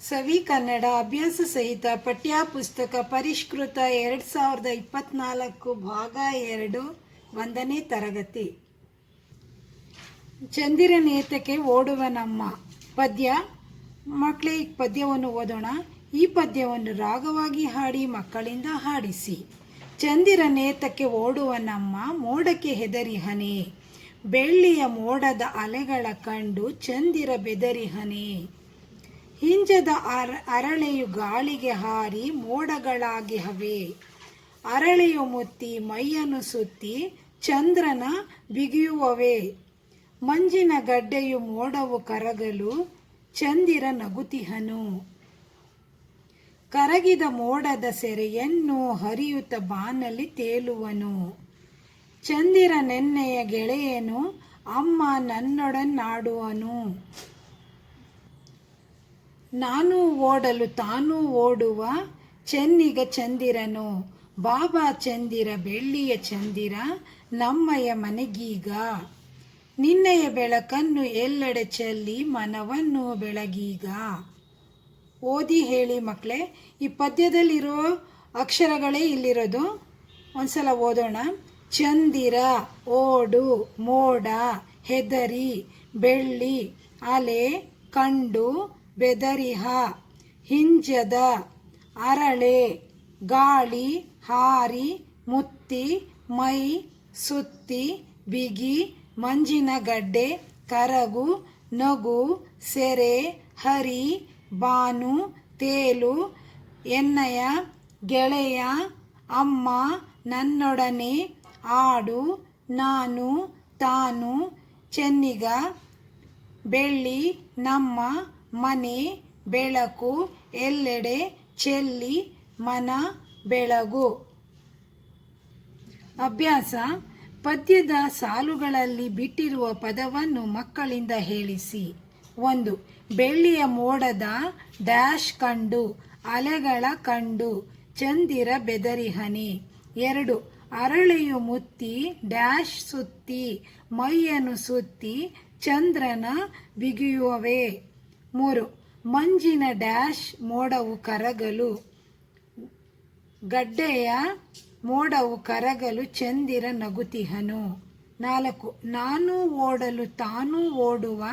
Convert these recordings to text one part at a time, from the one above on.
ಸವಿ ಕನ್ನಡ ಅಭ್ಯಾಸ ಸಹಿತ ಪಠ್ಯ ಪುಸ್ತಕ ಪರಿಷ್ಕೃತ ಎರಡು ಸಾವಿರದ ಇಪ್ಪತ್ನಾಲ್ಕು ಭಾಗ ಎರಡು ಒಂದನೇ ತರಗತಿ. ಚಂದಿರನೇತಕ್ಕೆ ಓಡುವ ನಮ್ಮ ಪದ್ಯ. ಮಕ್ಕಳೇ, ಈ ಪದ್ಯವನ್ನು ಓದೋಣ. ಈ ಪದ್ಯವನ್ನು ರಾಗವಾಗಿ ಹಾಡಿ ಮಕ್ಕಳಿಂದ ಹಾಡಿಸಿ. ಚಂದಿರ ನೇತಕ್ಕೆ ಓಡುವ ನಮ್ಮ ಮೋಡಕ್ಕೆ ಹೆದರಿ ಹನೆ. ಬೆಳ್ಳಿಯ ಮೋಡದ ಅಲೆಗಳ ಕಂಡು ಚಂದಿರ ಬೆದರಿ ಹನೆ. ಹಿಂಜದ ಅರ, ಅರಳೆಯು ಗಾಳಿಗೆ ಹಾರಿ ಮೋಡಗಳಾಗಿ ಹವೆ. ಅರಳೆಯು ಮುತ್ತಿ ಮೈಯನ್ನು ಸುತ್ತಿ ಚಂದ್ರನ ಬಿಗಿಯುವವೆ. ಮಂಜಿನ ಗಡ್ಡೆಯು ಮೋಡವು ಕರಗಲು ಚಂದಿರ ನಗುತಿಹನು. ಕರಗಿದ ಮೋಡದ ಸೆರೆಯನ್ನು ಹರಿಯುತ್ತ ಬಾನಲ್ಲಿ ತೇಲುವನು. ಚಂದಿರ ನೆನ್ನೆಯ ಗೆಳೆಯನು ಅಮ್ಮ ನನ್ನೊಡನಾಡುವನು ನಾನು ಓಡಲು ತಾನು ಓಡುವ ಚೆನ್ನಿಗ ಚಂದಿರನು, ಬಾಬಾ ಚಂದಿರ, ಬೆಳ್ಳಿಯ ಚಂದಿರ ನಮ್ಮಯ ಮನೆಗೀಗ. ನಿನ್ನೆಯ ಬೆಳಕನ್ನು ಎಲ್ಲೆಡೆ ಚೆಲ್ಲಿ ಮನವನ್ನು ಬೆಳಗೀಗ. ಓದಿ ಹೇಳಿ ಮಕ್ಕಳೇ ಈ ಪದ್ಯದಲ್ಲಿರೋ ಅಕ್ಷರಗಳೇ ಇಲ್ಲಿರೋದು. ಒಂದ್ಸಲ ಓದೋಣ. ಚಂದಿರ, ಓಡು, ಮೋಡ, ಹೆದರಿ, ಬೆಳ್ಳಿ, ಅಲೆ, ಕಂಡು ಬೆದರಿಹ, ಹಿಂಜದ, ಅರಳೆ, ಗಾಳಿ, ಹಾರಿ, ಮುತ್ತಿ, ಮೈ, ಸುತ್ತಿ, ಬಿಗಿ, ಮಂಜಿನಗಡ್ಡೆ, ಕರಗು, ನಗು, ಸೆರೆ, ಹರಿ, ಬಾನು, ತೇಲು ಎನ್ನಯ ಗೆಳೆಯ, ಅಮ್ಮ, ನನ್ನೊಡನೆ, ಆಡು, ನಾನು, ತಾನು, ಚೆನ್ನಿಗ, ಬೆಳ್ಳಿ, ನಮ್ಮ ಮನೆ, ಬೆಳಕು, ಎಲ್ಲೆಡೆ, ಚೆಲ್ಲಿ, ಮನ, ಬೆಳಗು. ಅಭ್ಯಾಸ. ಪದ್ಯದ ಸಾಲುಗಳಲ್ಲಿ ಬಿಟ್ಟಿರುವ ಪದವನ್ನು ಮಕ್ಕಳಿಂದ ಹೇಳಿಸಿ. ಒಂದು, ಬೆಳ್ಳಿಯ ಮೋಡದ ಡ್ಯಾಶ್ ಕಂಡು, ಅಲೆಗಳ ಕಂಡು, ಚಂದಿರ ಬೆದರಿಹನಿ. ಎರಡು, ಅರಳೆಯು ಮುತ್ತಿ, ಡ್ಯಾಶ್ ಸುತ್ತಿ, ಮೈಯನ್ನು ಸುತ್ತಿ, ಚಂದ್ರನ ಬಿಗಿಯುವವೆ. ಮೂರು, ಮಂಜಿನ ಡ್ಯಾಶ್ ಮೋಡವು ಕರಗಲು, ಗಡ್ಡೆಯ ಮೋಡವು ಕರಗಲು ಚಂದಿರ ನಗುತಿಹನು. ನಾಲ್ಕು, ನಾನು ಓಡಲು ತಾನು ಓಡುವ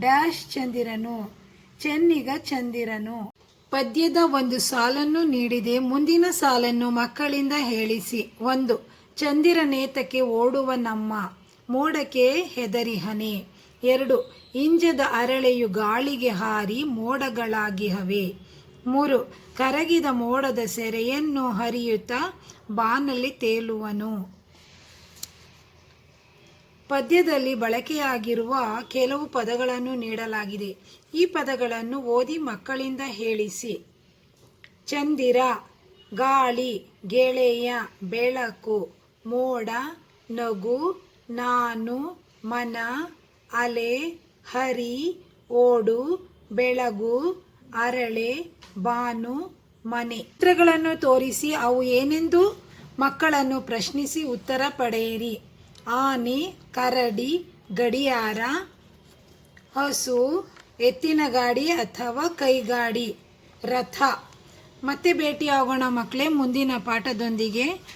ಡ್ಯಾಶ್ ಚಂದಿರನು, ಚೆನ್ನಿಗ ಚಂದಿರನು. ಪದ್ಯದ ಒಂದು ಸಾಲನ್ನು ನೀಡಿದೆ, ಮುಂದಿನ ಸಾಲನ್ನು ಮಕ್ಕಳಿಂದ ಹೇಳಿಸಿ. ಒಂದು, ಚಂದಿರ ನೇತಕ್ಕೆ ಓಡುವ ನಮ್ಮ ಮೋಡಕ್ಕೆ ಹೆದರಿಹನೆ. ಎರಡು, ಇಂಜದ ಅರಳೆಯು ಗಾಳಿಗೆ ಹಾರಿ ಮೋಡಗಳಾಗಿ ಹವೆ ಮೂರು, ಕರಗಿದ ಮೋಡದ ಸೆರೆಯನ್ನು ಹರಿಯುತ್ತಾ ಬಾನಲ್ಲಿ ತೇಲುವನು. ಪದ್ಯದಲ್ಲಿ ಬಳಕೆಯಾಗಿರುವ ಕೆಲವು ಪದಗಳನ್ನು ನೀಡಲಾಗಿದೆ. ಈ ಪದಗಳನ್ನು ಓದಿ ಮಕ್ಕಳಿಂದ ಹೇಳಿಸಿ. ಚಂದಿರ, ಗಾಳಿ, ಗೆಳೆಯ, ಬೆಳಕು, ಮೋಡ, ನಗು, ನಾನು, ಮನ ಅಲೆ, ಹರಿ, ಓಡು, ಬೆಳಗು, ಅರಳೆ, ಬಾನು, ಮನೆ. ಚಿತ್ರಗಳನ್ನು ತೋರಿಸಿ ಅವು ಏನೆಂದು? ಮಕ್ಕಳನ್ನು ಪ್ರಶ್ನಿಸಿ ಉತ್ತರ ಪಡೆಯಿರಿ. ಆನೆ, ಕರಡಿ, ಗಡಿಯಾರ, ಹಸು ಎತ್ತಿನ ಗಾಡಿ ಅಥವಾ ಕೈಗಾಡಿ. ರಥ. ಮತ್ತೆ ಭೇಟಿಯಾಗೋಣ ಮಕ್ಕಳೇ, ಮುಂದಿನ ಪಾಠದೊಂದಿಗೆ.